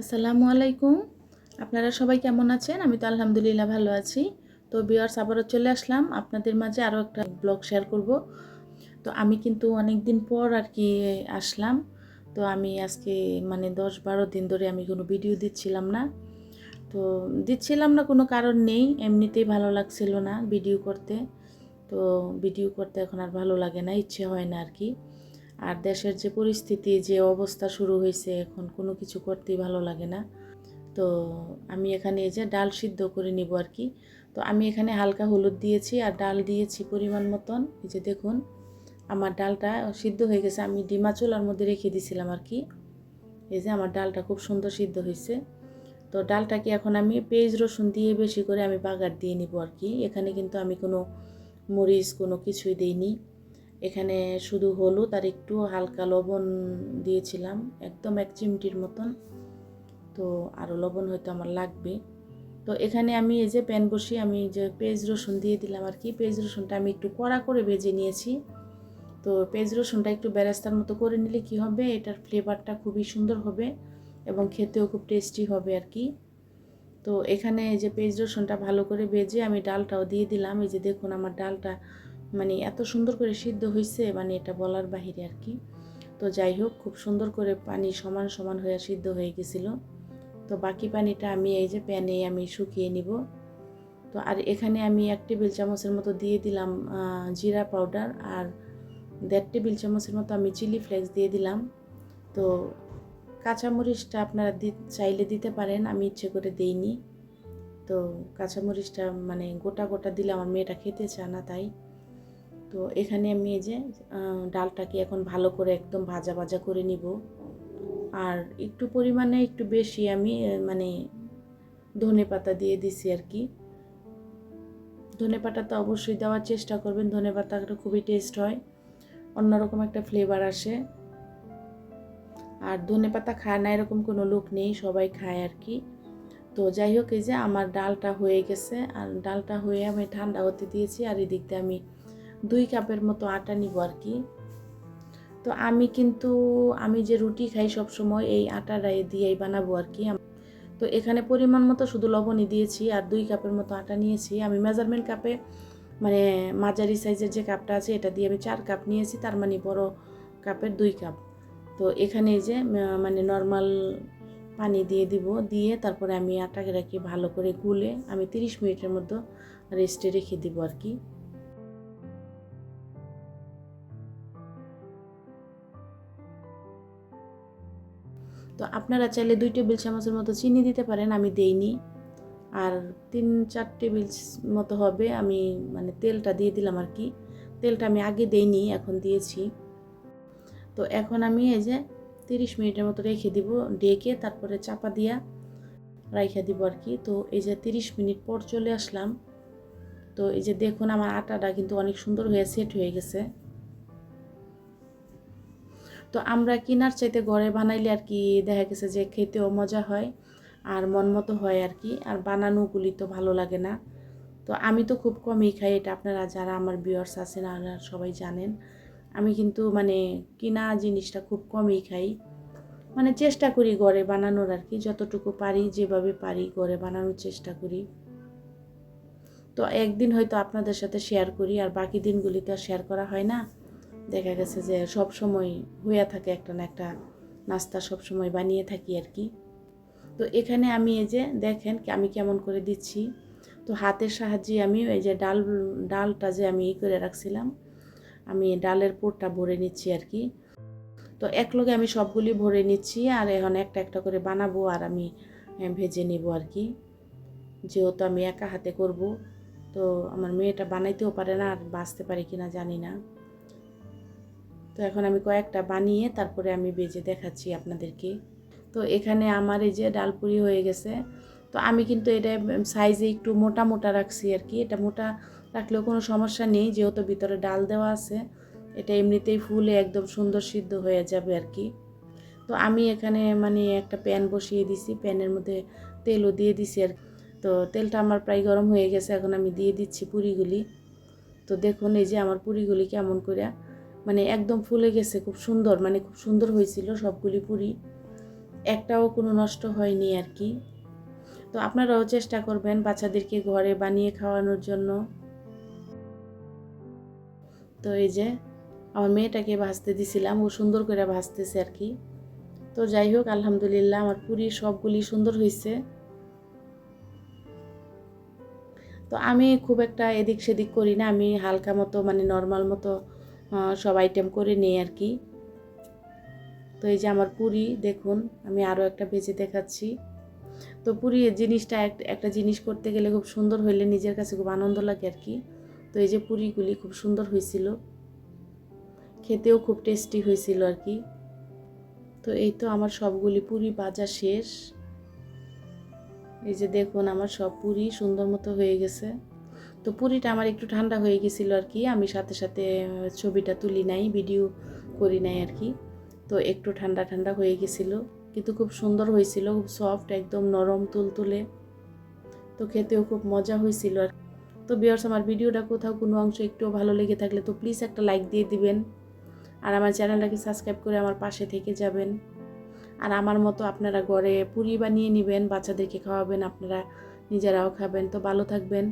আসসালামু আলাইকুম। আপনারা সবাই কেমন আছেন? আমি তো আলহামদুলিল্লাহ ভালো আছি। তো বিয়ার্স আবারও চলে আসলাম। আপনাদের মাঝে আরও একটা ব্লগ শেয়ার করব। তো আমি কিন্তু অনেক দিন পর আর কি আসলাম। তো আমি আজকে মানে দশ বারো দিন ধরে আমি কোনো ভিডিও দিচ্ছিলাম না। তো দিচ্ছিলাম না, কোনো কারণ নেই। এমনিতেই ভালো লাগছিল না ভিডিও করতে। তো ভিডিও করতে এখন আর ভালো লাগে না, ইচ্ছে হয় না আর কি। আর দেশের যে পরিস্থিতি, যে অবস্থা শুরু হয়েছে, এখন কোনো কিছু করতেই ভালো লাগে না। তো আমি এখানে এই যে ডাল সিদ্ধ করে নিব আর কি। তো আমি এখানে হালকা হলুদ দিয়েছি আর ডাল দিয়েছি পরিমাণ মতন। এই যে দেখুন, আমার ডালটা সিদ্ধ হয়ে গেছে। আমি ডিমা চুলার মধ্যে রেখে দিয়েছিলাম আর কি। এই যে আমার ডালটা খুব সুন্দর সিদ্ধ হয়েছে। তো ডালটাকে এখন আমি পেঁয়াজ, রসুন দিয়ে বেশি করে আমি বাগার দিয়ে নিব আর কি। এখানে কিন্তু আমি কোনো মরিচ, কোনো কিছুই দিইনি। এখানে শুধু হলুদ আর একটু হালকা লবণ দিয়েছিলাম, একদম এক চিমটির মতন। তো আরও লবণ হয়তো আমার লাগবে। তো এখানে আমি এই যে প্যান বসি আমি যে পেঁয়াজ রসুন দিয়ে দিলাম আর কি, পেঁয়াজ রসুনটা আমি একটু কড়া করে ভেজে নিয়েছি। তো পেঁয়াজ রসুনটা একটু বেরাস্তার মতো করে নিলে কি হবে, এটার ফ্লেভারটা খুবই সুন্দর হবে এবং খেতেও খুব টেস্টি হবে আর কি। তো এখানে যে পেঁয়াজ রসুনটা ভালো করে ভেজে আমি ডালটাও দিয়ে দিলাম। এই যে দেখুন আমার ডালটা মানে এত সুন্দর করে সিদ্ধ হয়েছে মানে এটা বলার বাহিরে আর কি। তো যাই হোক, খুব সুন্দর করে পানি সমান সমান হয়ে সিদ্ধ হয়ে গেছিল। তো বাকি পানিটা আমি এই যে প্যানে আমি শুকিয়ে নিব। তো আর এখানে আমি এক টেবিল চামচের মতো দিয়ে দিলাম জিরা পাউডার আর দেড় টেবিল চামচের মতো আমি চিলি ফ্লেক্স দিয়ে দিলাম। তো কাঁচামরিচটা আপনারা দি, চাইলে দিতে পারেন, আমি ইচ্ছে করে দিইনি। তো কাঁচামরিচটা মানে গোটা গোটা দিলে আমার মেয়েটা খেতে চায় না তাই। তো এখানে আমি এই যে ডালটাকে এখন ভালো করে একদম ভাজা ভাজা করে নিব। আর একটু পরিমাণে একটু বেশি আমি মানে ধনে পাতা দিয়ে দিছি আর কি। ধনে তো অবশ্যই দেওয়ার চেষ্টা করবেন, ধনে পাতাটা খুবই টেস্ট হয়। অন্যরকম একটা ফ্লেভার আসে। আর ধনে পাতা খায় না এরকম কোনো লোক নেই, সবাই খায় আর কি। তো যাই হোক, এই যে আমার ডালটা হয়ে গেছে, আর ডালটা হয়ে আমি ঠান্ডা হতে দিয়েছি, আর এদিক দিয়ে আমি দুই কাপের মতো আটা নিব আর কি। তো আমি কিন্তু, আমি যে রুটি খাই সব সময় এই আটাটা দিয়েই বানাবো আর কি। তো এখানে পরিমাণ মতো শুধু লবণই দিয়েছি আর দুই কাপের মতো আটা নিয়েছি। আমি মেজারমেন্ট কাপে মানে মাঝারি সাইজের যে কাপটা আছে এটা দিয়ে আমি চার কাপ নিয়েছি, তার মানে বড় কাপের দুই কাপ তো এখানে যে মানে নর্মাল পানি দিয়ে দিব, দিয়ে তারপরে আমি আটাকে রাখি ভালো করে গুলে আমি তিরিশ মিনিটের মতো রেস্টে রেখে দিব আর কি। তো আপনারা চাইলে দুই টেবিল চামচের মতো চিনি দিতে পারেন, আমি দেইনি। আর তিন, চার টেবিল মতো হবে, আমি মানে তেলটা দিয়ে দিলাম আর কি। তেলটা আমি আগে দেইনি, এখন দিয়েছি। তো এখন আমি এই যে তিরিশ মিনিটের মতো রেখে দিব, ডেকে তারপরে চাপা দিয়া রাইখা দিব আর কি। তো এই যে তিরিশ মিনিট পর চলে আসলাম। তো এই যে দেখুন, আমার আটাটা কিন্তু অনেক সুন্দর হয়ে সেট হয়ে গেছে। তো আমরা কিনার চাইতে ঘরে বানাইলে আর কি দেখা গেছে যে খেতেও মজা হয় আর মন মতো হয় আর কি। আর বানানোগুলি তো ভালো লাগে না। তো আমি তো খুব কমই খাই, এটা আপনারা যারা আমার বিয়ার্স আছেন আর সবাই জানেন। আমি কিন্তু মানে কিনা জিনিসটা খুব কমই খাই। মানে চেষ্টা করি ঘরে বানানোর আর কি, যতটুকু পারি, যেভাবে পারি ঘরে বানানোর চেষ্টা করি। তো একদিন হয়তো আপনাদের সাথে শেয়ার করি, আর বাকি দিনগুলি তো শেয়ার করা হয় না। দেখা গেছে যে সব সময় হয়ে থাকে একটা না একটা নাস্তা সব সময় বানিয়ে থাকি আর কি। তো এখানে আমি এই যে দেখেন আমি কেমন করে দিচ্ছি। তো হাতের সাহায্যে আমি এই যে ডাল, ডালটা যে আমি ই করে রাখছিলাম, আমি ডালের পোরটা ভরে নিচ্ছি আর কি। তো এক লগে আমি সবগুলি ভরে নিচ্ছি আর এখন একটা একটা করে বানাবো আর আমি ভেজে নিব আর কি। যেহেতু আমি একা হাতে করব, তো আমার মেয়েটা বানাইতেও পারে না আর বাঁচতে পারে কি না জানি না। তো এখন আমি কয়েকটা বানিয়ে তারপরে আমি বেজে দেখাচ্ছি আপনাদেরকে। তো এখানে আমার এই যে ডালপুরি হয়ে গেছে। তো আমি কিন্তু এটা সাইজে একটু মোটা মোটা রাখছি আর কি। এটা মোটা রাখলেও কোনো সমস্যা নেই, যেহেতু ভিতরে ডাল দেওয়া আছে, এটা এমনিতেই ফুলে একদম সুন্দর সিদ্ধ হয়ে যাবে আর কি। তো আমি এখানে মানে একটা প্যান বসিয়ে দিছি, প্যানের মধ্যে তেলও দিয়ে দিছি আর তো তেলটা আমার প্রায় গরম হয়ে গেছে, এখন আমি দিয়ে দিচ্ছি পুরিগুলি। তো দেখুন এই যে আমার পুরিগুলি কেমন করে মানে একদম ফুলে গেছে, খুব সুন্দর মানে খুব সুন্দর হয়েছিল সবগুলি পুরি। একটাও কোনো নষ্ট হয়নি আর কি। তো আপনারাও চেষ্টা করবেন বাচ্চাদেরকে ঘরে বানিয়ে খাওয়ানোর জন্য। তো এই যে, আমার মেয়েটাকে ভাজতে দিছিলাম, ও সুন্দর করে ভাজতেছে আর কি। তো যাই হোক, আলহামদুলিল্লাহ আমার পুরি সবগুলি সুন্দর হয়েছে। তো আমি খুব একটা এদিক সেদিক করি না, আমি হালকা মতো মানে নর্মাল মতো সব আইটেম করে নিই আর কি। তো এই যে আমার পুরি, দেখুন, আমি আরও একটা ভেজে দেখাচ্ছি। তো পুরি জিনিসটা একটা জিনিস করতে গেলে খুব সুন্দর হইলে নিজের কাছে খুব আনন্দ লাগে আর কি। তো এই যে পুরিগুলি খুব সুন্দর হয়েছিল খেতেও খুব টেস্টি হয়েছিল আর কি। তো এই তো আমার সবগুলি পুরি ভাজা শেষ। এই যে দেখুন, আমার সব পুরি সুন্দর মতো হয়ে গেছে। তো পুরিটা আমার একটু ঠান্ডা হয়ে গেছিল আর কি। আমি সাথে সাথে ছবিটা তুলি নাই ভিডিও করি নাই আর কি। তো একটু ঠান্ডা ঠান্ডা হয়ে গেছিল। কিন্তু খুব সুন্দর হয়েছিল, খুব সফট একদম নরম তুলতুলে। তো খেতেও খুব মজা হয়েছিল আর তো বিয়ার্স আমার ভিডিওটা কোথাও কোনো অংশ একটু ভালো লেগে থাকলে তো প্লিজ একটা লাইক দিয়ে দিবেন। আর আমার চ্যানেলটাকে সাবস্ক্রাইব করে আমার পাশে থেকে যাবেন। আর আমার মতো আপনারা ঘরে পুরি বানিয়ে নেবেন, বাচ্চাদেরকে খাওয়াবেন, আপনারা নিজেরাও খাবেন। তো ভালো থাকবেন।